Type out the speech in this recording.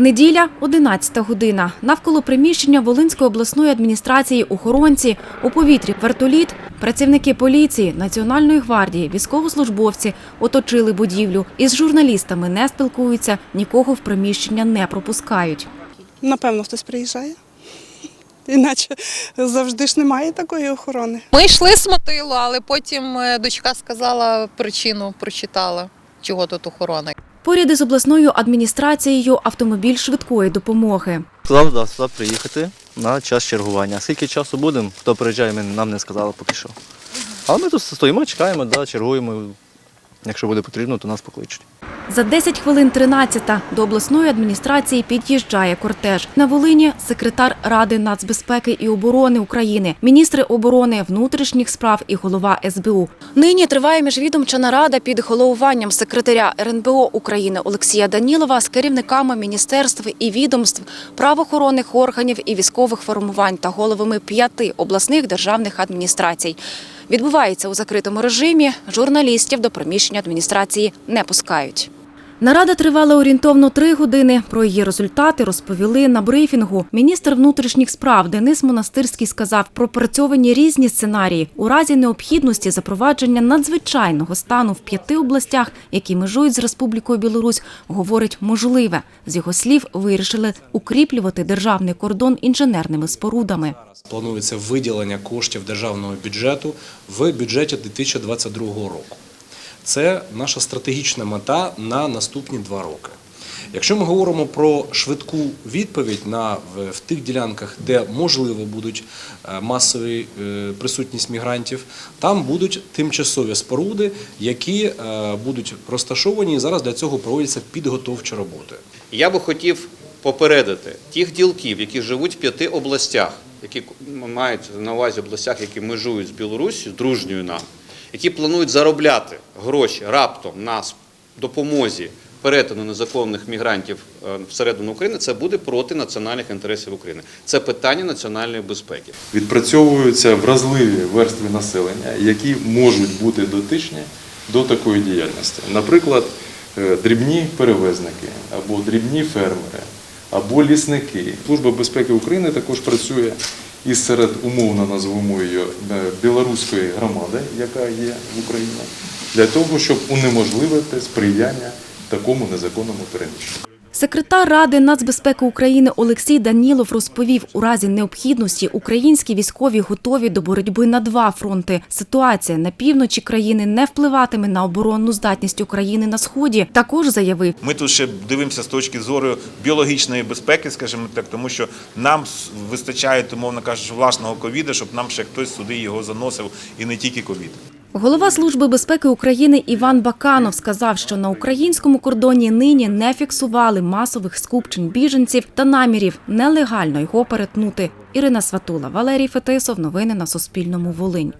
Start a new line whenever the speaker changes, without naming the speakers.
Неділя, 11 година. Навколо приміщення Волинської обласної адміністрації охоронці, у повітрі вертоліт, працівники поліції, Національної гвардії, військовослужбовці оточили будівлю. Із журналістами не спілкуються, нікого в приміщення не пропускають.
Напевно, хтось приїжджає. Іначе завжди ж немає такої охорони.
Ми йшли з мотилу, але потім е, дочка сказала причину, прочитала, чого тут охорона.
Поряд із обласною адміністрацією автомобіль швидкої допомоги.
Сказав, да, слав приїхати на час чергування. Скільки часу будемо, хто приїжджає, нам не сказали поки що. Але ми тут стоїмо, чекаємо, да, чергуємо. Якщо буде потрібно, то нас покличуть.
За 10 хвилин 13 до обласної адміністрації під'їжджає кортеж. На Волині секретар Ради нацбезпеки і оборони України, міністри оборони, внутрішніх справ і голова СБУ. Нині триває міжвідомча нарада під головуванням секретаря РНБО України Олексія Данілова з керівниками міністерств і відомств, правоохоронних органів і військових формувань та головами п'яти обласних державних адміністрацій. Відбувається у закритому режимі. Журналістів до приміщення адміністрації не пускають. Нарада тривала орієнтовно три години. Про її результати розповіли на брифінгу. Міністр внутрішніх справ Денис Монастирський сказав, пропрацьовані різні сценарії у разі необхідності запровадження надзвичайного стану в п'яти областях, які межують з Республікою Білорусь, говорить можливе. З його слів, вирішили укріплювати державний кордон інженерними спорудами.
Планується виділення коштів державного бюджету в бюджеті 2022 року. Це наша стратегічна мета на наступні два роки. Якщо ми говоримо про швидку відповідь на в, в тих ділянках, де можливо будуть е, масові е, присутність мігрантів, там будуть тимчасові споруди, які е, будуть розташовані. І зараз для цього проводяться підготовчі роботи.
Я би хотів попередити тих ділків, які живуть в п'яти областях, які мають на увазі областях, які межують з Білоруссю, дружньою нам, які планують заробляти гроші раптом на допомозі перетину незаконних мігрантів е, всередину України, це буде проти національних інтересів України. Це питання національної безпеки.
відпрацьовуються вразливі верстви населення, які можуть бути дотичні до такої діяльності. Наприклад, е, дрібні перевезники або дрібні фермери, або лісники. Служба безпеки України також працює із серед умовно назвемо її е, білоруської громади, яка є в Україні, для того, щоб унеможливити сприяння такому незаконному переміщенню.
Секретар Ради нацбезпеки України Олексій Данілов розповів, у разі необхідності українські військові готові до боротьби на два фронти. Ситуація на півночі країни не впливатиме на оборонну здатність України на сході. Також заявив,
Ми тут ще дивимося з точки зору біологічної безпеки, скажімо так, тому що нам вистачає, умовно кажучи, власного ковіда, щоб нам ще хтось сюди його заносив і не тільки ковід.
Голова Служби безпеки України Іван Баканов сказав, що на українському кордоні нині не фіксували масових скупчень біженців та намірів нелегально його перетнути. Ірина Сватула, Валерій Фетисов. Новини на Суспільному. Волинь.